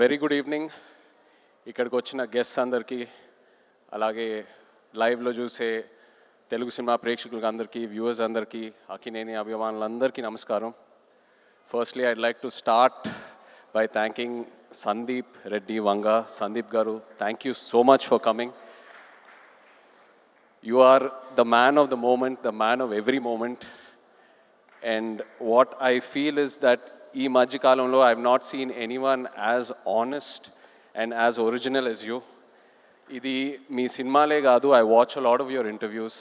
Very good evening ఇక్కడికి వచ్చిన guests అందరికీ అలాగే లైవ్లో చూసే తెలుగు సినిమా ప్రేక్షకులకు అందరికీ వ్యూవర్స్ అందరికీ అకినేని అభిమానులందరికీ నమస్కారం. Firstly I'd like to start by thanking Sandeep Reddy Vanga Sandeep గారు thank you so much for coming you are the man of the moment the man of every moment and what I feel is that ఈ మధ్యకాలంలో I not seen any one as honest and as original as you ఇది మీ సినిమాలే కాదు I watch lot lot of your interviews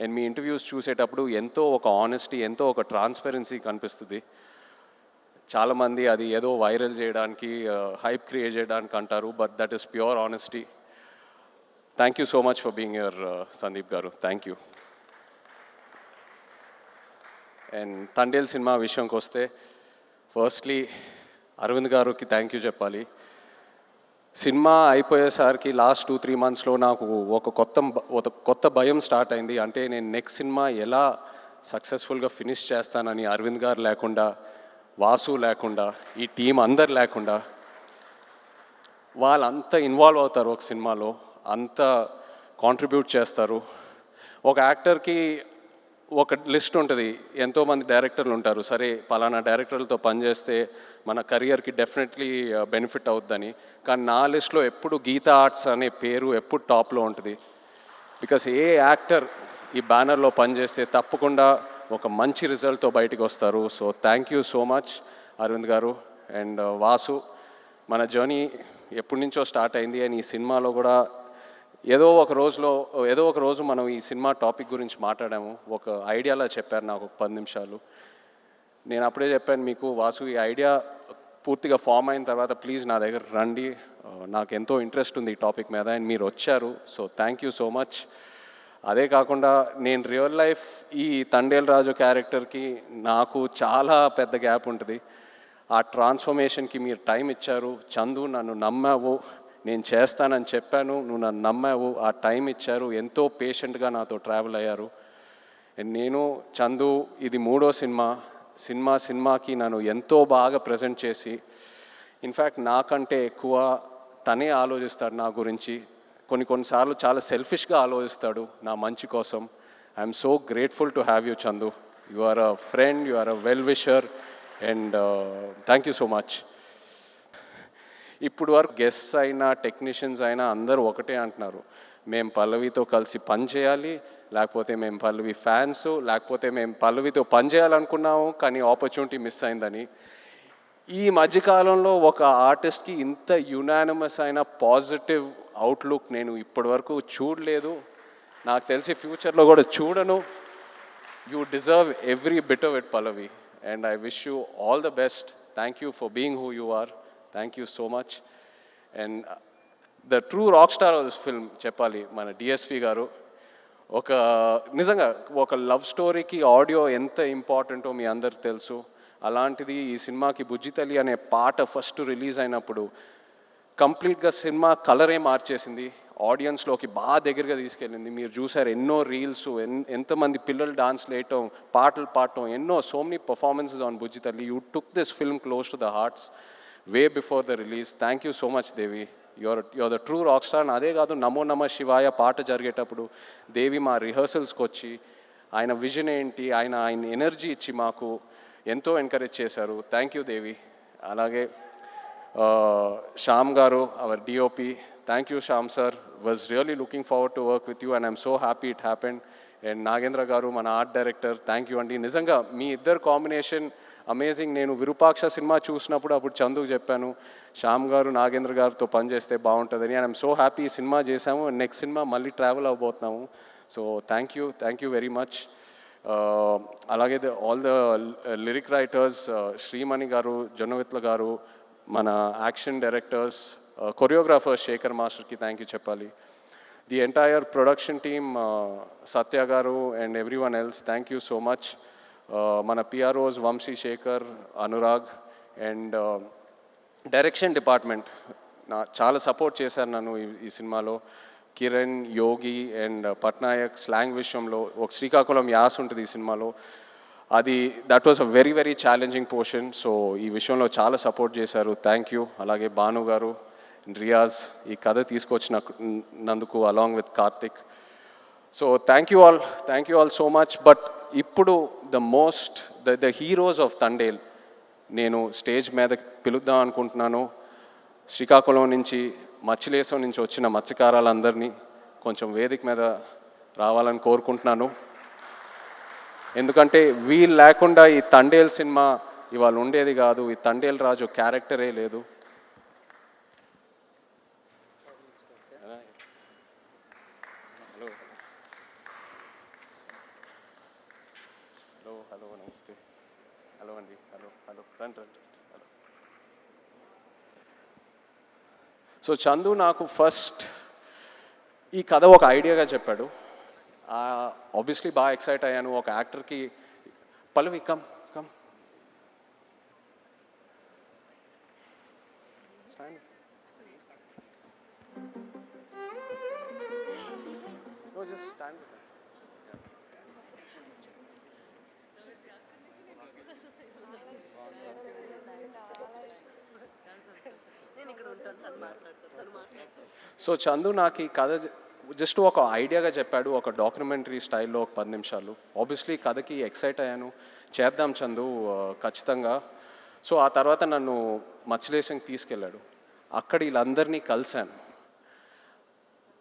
and me interviews చూసేటప్పుడు ఎంతో ఒక honesty ఎంతో ఒక ట్రాన్స్పరెన్సీ కనిపిస్తుంది. చాలామంది అది ఏదో వైరల్ చేయడానికి uh, హైప్ క్రియేట్ చేయడానికి అంటారు but that is pure honesty thank you so much for being your Sandeep గారు. Thank you and Thandel cinema విషయంకి వస్తే ఫస్ట్లీ అరవింద్ గారికి థ్యాంక్ యూ చెప్పాలి. సినిమా అయిపోయేసరికి లాస్ట్ టూ త్రీ మంత్స్లో నాకు ఒక కొత్త ఒక కొత్త భయం స్టార్ట్ అయింది. అంటే నేను నెక్స్ట్ సినిమా ఎలా సక్సెస్ఫుల్గా ఫినిష్ చేస్తానని అరవింద్ గారు లేకుండా వాసు లేకుండా ఈ టీం అందరు లేకుండా వాళ్ళంతా ఇన్వాల్వ్ అవుతారు ఒక సినిమాలో అంత కాంట్రిబ్యూట్ చేస్తారు. ఒక యాక్టర్కి ఒక లిస్ట్ ఉంటుంది. ఎంతోమంది డైరెక్టర్లు ఉంటారు. సరే పలానా డైరెక్టర్లతో పనిచేస్తే మన కెరియర్కి డెఫినెట్లీ బెనిఫిట్ అవుద్దని. కానీ నా లిస్ట్లో ఎప్పుడు గీతా ఆర్ట్స్ అనే పేరు ఎప్పుడు టాప్లో ఉంటుంది. బికాస్ ఏ యాక్టర్ ఈ బ్యానర్లో పనిచేస్తే తప్పకుండా ఒక మంచి రిజల్ట్తో బయటకు వస్తారు. So thank you so much Aravind గారు అండ్ వాసు. మన జర్నీ ఎప్పటి నుంచో స్టార్ట్ అయింది. అండ్ ఈ సినిమాలో కూడా ఏదో ఒక రోజులో ఏదో ఒక రోజు మనం ఈ సినిమా టాపిక్ గురించి మాట్లాడాము. ఒక ఐడియాలా చెప్పారు నాకు ఒక పది నిమిషాలు. నేను అప్పుడే చెప్పాను మీకు వాసు ఈ ఐడియా పూర్తిగా ఫామ్ అయిన తర్వాత ప్లీజ్ నా దగ్గర రండి. నాకు ఎంతో ఇంట్రెస్ట్ ఉంది ఈ టాపిక్ మీద అండ్ మీరు వచ్చారు. So thank you so much. అదే కాకుండా నేను రియల్ లైఫ్ ఈ తండేల్ రాజు క్యారెక్టర్కి నాకు చాలా పెద్ద గ్యాప్ ఉంటుంది. ఆ ట్రాన్స్ఫర్మేషన్కి మీరు టైం ఇచ్చారు. చందు నన్ను నమ్మావు. నేను చేస్తానని చెప్పాను నువ్వు నన్ను నమ్మావు ఆ టైం ఇచ్చారు ఎంతో పేషెంట్గా నాతో ట్రావెల్ అయ్యారు. అండ్ నేను చందు ఇది మూడో సినిమా సినిమా సినిమాకి నన్ను ఎంతో బాగా ప్రజెంట్ చేసి ఇన్ఫ్యాక్ట్ నాకంటే ఎక్కువ తనే ఆలోచిస్తాడు నా గురించి. కొన్ని కొన్నిసార్లు చాలా సెల్ఫిష్గా ఆలోచిస్తాడు నా మంచి కోసం. I'm so grateful to have you Chandu. You are a friend you are a well wisher and thank you so much. ఇప్పుడు వరకు గెస్ట్స్ అయినా టెక్నీషియన్స్ అయినా అందరూ ఒకటే అంటున్నారు. మేము పల్లవితో కలిసి పని చేయాలి లేకపోతే మేము పల్లవి ఫ్యాన్స్ లేకపోతే మేము పల్లవితో పని చేయాలనుకున్నాము కానీ ఆపర్చునిటీ మిస్ అయిందని. ఈ మధ్యకాలంలో ఒక ఆర్టిస్ట్కి ఇంత యునానిమస్ అయిన పాజిటివ్ అవుట్లుక్ నేను ఇప్పటివరకు చూడలేదు. నాకు తెలిసి ఫ్యూచర్లో కూడా చూడను. You deserve every bit of it Pallavi. And I wish you all the best thank you for being who you are thank you so much and the true rock star of this film చెప్పాలి మన DSP గారు. ఒక నిజంగా ఒక love స్టోరీకి audio ఎంత ఇంపార్టెంటో మీ అందరికి తెలుసు. అలాంటిది ఈ సినిమాకి బుజ్జితల్లి అనే పాట ఫస్ట్ రిలీజ్ అయినప్పుడు కంప్లీట్గా సినిమా కలరే మార్చేసింది. ఆడియన్స్లోకి బాగా దగ్గరగా తీసుకెళ్ళింది. మీరు చూసారు ఎన్నో రీల్స్ ఎన్ ఎంతమంది పిల్లలు డాన్స్ వేయటం పాటలు పాడటం ఎన్నో so many performances on Bujjithalli you took this film close to the hearts. Way before the release thank you so much Devi your your the true rock star అదే కాదు నమో నమ శివాయ పాట జరిగేటప్పుడు దేవి మా రిహర్సల్స్కి వచ్చి ఆయన విజన్ ఏంటి ఆయన ఆయన ఎనర్జీ ఇచ్చి మాకు ఎంతో ఎంకరేజ్ చేశారు. థ్యాంక్ యూ దేవి అలాగే శ్యామ్ గారు our DOP thank you Shyam sir was really looking forward to work with you and I'm so happy it happened and Nagendra గారు మన ఆర్ట్ డైరెక్టర్ థ్యాంక్ యూ అండి నిజంగా మీ ఇద్దరు కాంబినేషన్ అమేజింగ్ నేను Virupaksha cinema చూసినప్పుడు అప్పుడు చందుకు చెప్పాను శ్యామ్ గారు నాగేంద్ర గారితో పనిచేస్తే బాగుంటుందని. అండ్ ఐమ్ సో హ్యాపీ ఈ సినిమా చేశాము. నెక్స్ట్ సినిమా మళ్ళీ travel అవ్వబోతున్నాము. So thank you thank you very much అలాగే all the lyric writers Srimani garu Jonnavithula garu మన యాక్షన్ డైరెక్టర్స్ కొరియోగ్రాఫర్ శేఖర్ మాస్టర్కి థ్యాంక్ యూ చెప్పాలి. The entire production team Satya garu and everyone else thank you so much Uh, మన PROs Vamsi Sekhar Anurag and direction department నా చాలా support చేశారు నన్ను ఈ ఈ సినిమాలో. కిరణ్ యోగి అండ్ పట్నాయక్ స్లాంగ్ విషయంలో ఒక శ్రీకాకుళం యాస్ ఉంటుంది ఈ సినిమాలో. అది that was a very very challenging portion so ఈ విషయంలో చాలా సపోర్ట్ చేశారు. థ్యాంక్ యూ అలాగే భాను గారు రియాజ్ ఈ కథ తీసుకొచ్చిన నందుకు along with Karthik so thank you all thank you all so much but ఇప్పుడు the most the the heroes of Thandel నేను స్టేజ్ మీద పిలుద్దాం అనుకుంటున్నాను. శ్రీకాకుళం నుంచి మచ్చిలేసం నుంచి వచ్చిన మత్స్యకారాలందరినీ కొంచెం వేదిక మీద రావాలని కోరుకుంటున్నాను. ఎందుకంటే వీళ్ళు లేకుండా ఈ తండేల్ సినిమా ఇవాళ ఉండేది కాదు. ఈ తండేల్ రాజు క్యారెక్టరే లేదు. హలో నమస్తే. హలో అండి హలో హలో. రండి రండి హలో. సో చందు నాకు ఫస్ట్ ఈ కథ ఒక ఐడియాగా చెప్పాడు. ఆబ్వియస్లీ బాగా ఎక్సైట్ అయ్యాను. ఒక యాక్టర్కి పలువి come come. No, just stand with them. So Chandu నాకు ఈ కథ జస్ట్ ఒక ఐడియాగా చెప్పాడు ఒక డాక్యుమెంటరీ స్టైల్లో ఒక పది నిమిషాలు. ఆబ్వియస్లీ కథకి ఎక్సైట్ అయ్యాను. చేద్దాం చందు ఖచ్చితంగా. సో ఆ తర్వాత నన్ను మచ్చిలేసంకి తీసుకెళ్ళాడు. అక్కడ వీళ్ళందరినీ కలిశాను.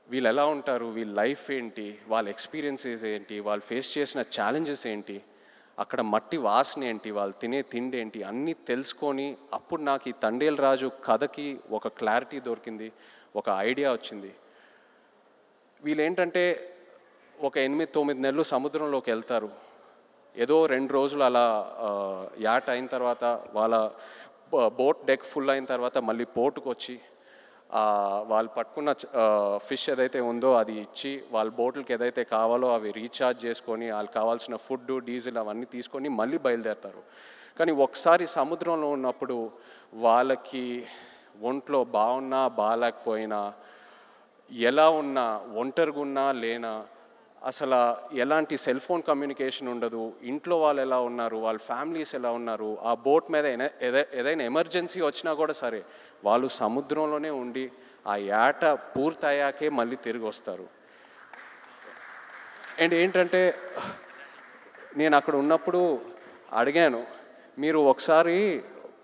వీళ్ళు ఎలా ఉంటారు? వీళ్ళ లైఫ్ ఏంటి? వాళ్ళ ఎక్స్పీరియన్సెస్ ఏంటి? వాళ్ళు ఫేస్ చేసిన ఛాలెంజెస్ ఏంటి? అక్కడ మట్టి వాసన ఏంటి వాళ్ళు తినే తిండి ఏంటి అన్నీ తెలుసుకొని అప్పుడు నాకు ఈ తండేల్ రాజు కథకి ఒక క్లారిటీ దొరికింది ఒక ఐడియా వచ్చింది. వీళ్ళు ఏంటంటే ఒక ఎనిమిది తొమ్మిది నెలలు సముద్రంలోకి వెళ్తారు. ఏదో రెండు రోజులు అలా యాట్ అయిన తర్వాత వాళ్ళ బోట్ డెక్ ఫుల్ అయిన తర్వాత మళ్ళీ పోర్టుకు వచ్చి వాళ్ళు పట్టుకున్న ఫిష్ ఏదైతే ఉందో అది ఇచ్చి వాళ్ళ బోట్లకి ఏదైతే కావాలో అవి రీఛార్జ్ చేసుకొని వాళ్ళకి కావాల్సిన ఫుడ్ డీజిల్ అవన్నీ తీసుకొని మళ్ళీ బయలుదేరతారు. కానీ ఒకసారి సముద్రంలో ఉన్నప్పుడు వాళ్ళకి ఒంట్లో బాగున్నా బాగాలేకపోయినా ఎలా ఉన్నా ఒంటరిగా ఉన్నా లేనా అసలు ఎలాంటి సెల్ ఫోన్ కమ్యూనికేషన్ ఉండదు ఇంట్లో వాళ్ళు ఎలా ఉన్నారు వాళ్ళ ఫ్యామిలీస్ ఎలా ఉన్నారు ఆ బోట్ మీద ఏదైనా- ఏదైనా ఎమర్జెన్సీ వచ్చినా కూడా సరే వాళ్ళు సముద్రంలోనే ఉండి ఆ ఏట పూర్తయ్యాకే మళ్ళీ తిరిగి వస్తారు. అండ్ ఏంటంటే నేను అక్కడ ఉన్నప్పుడు అడిగాను మీరు ఒకసారి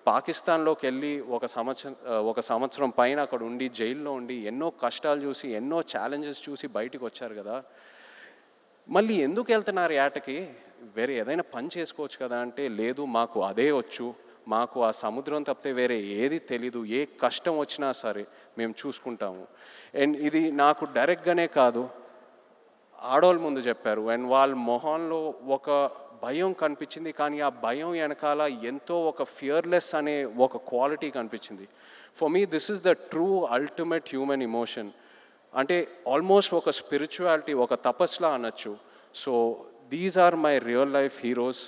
పాకిస్తాన్లోకి వెళ్ళి ఒక సంవత్సరం ఒక సంవత్సరం పైన అక్కడ ఉండి జైల్లో ఉండి ఎన్నో కష్టాలు చూసి ఎన్నో ఛాలెంజెస్ చూసి బయటకు వచ్చారు కదా మళ్ళీ ఎందుకు వెళ్తున్నారు ఏటకి వేరే ఏదైనా పని చేసుకోవచ్చు కదా అంటే లేదు మాకు అదే వచ్చు. మాకు ఆ సముద్రం తప్పితే వేరే ఏది తెలీదు. ఏ కష్టం వచ్చినా సరే మేము చూసుకుంటాము. అండ్ ఇది నాకు డైరెక్ట్గానే కాదు. ఆడవాళ్ళ ముందు చెప్పారు. అండ్ వాళ్ళ మొహంలో ఒక భయం కనిపించింది. కానీ ఆ భయం వెనకాల ఎంతో ఒక ఫియర్లెస్ అనే ఒక క్వాలిటీ కనిపించింది. For me this is the true ultimate human emotion. అంటే ఆల్మోస్ట్ ఒక స్పిరిచువాలిటీ ఒక తపస్లా అనొచ్చు. So these are my real life heroes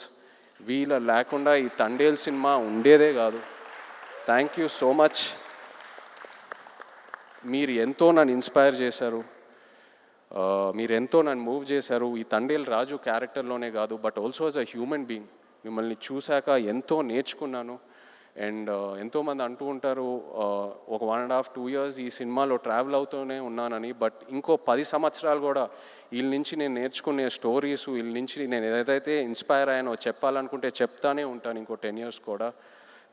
వీళ్ళ లేకుండా ఈ తండేల్ సినిమా ఉండేదే కాదు. థ్యాంక్ యూ సో మచ్ మీరు ఎంతో నన్ను ఇన్స్పైర్ చేశారు. మీరు ఎంతో నన్ను మూవ్ చేశారు. ఈ తండేల్ రాజు క్యారెక్టర్లోనే కాదు but also as a human being మిమ్మల్ని చూశాక ఎంతో నేర్చుకున్నాను. అండ్ ఎంతోమంది అంటూ ఉంటారు ఒక one and half two years ఈ సినిమాలో ట్రావెల్ అవుతూనే ఉన్నానని బట్ ఇంకో పది సంవత్సరాలు కూడా వీళ్ళ నుంచి నేను నేర్చుకునే స్టోరీస్ వీళ్ళ నుంచి నేను ఏదైతే ఇన్స్పైర్ అయ్యానో చెప్పాలనుకుంటే చెప్తానే ఉంటాను ఇంకో టెన్ ఇయర్స్ కూడా.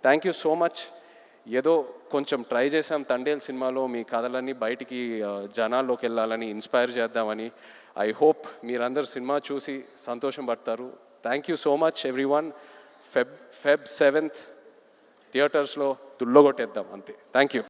థ్యాంక్ యూ సో మచ్ ఏదో కొంచెం ట్రై చేసాం తండేల్ సినిమాలో మీ కథలన్నీ బయటికి జనాల్లోకి వెళ్ళాలని ఇన్స్పైర్ చేద్దామని. ఐ హోప్ మీరందరూ సినిమా చూసి సంతోషం పడతారు. Thank you so much everyone Feb Feb seventh థియేటర్స్లో దుల్లగొట్టేద్దాం అంతే. Thank you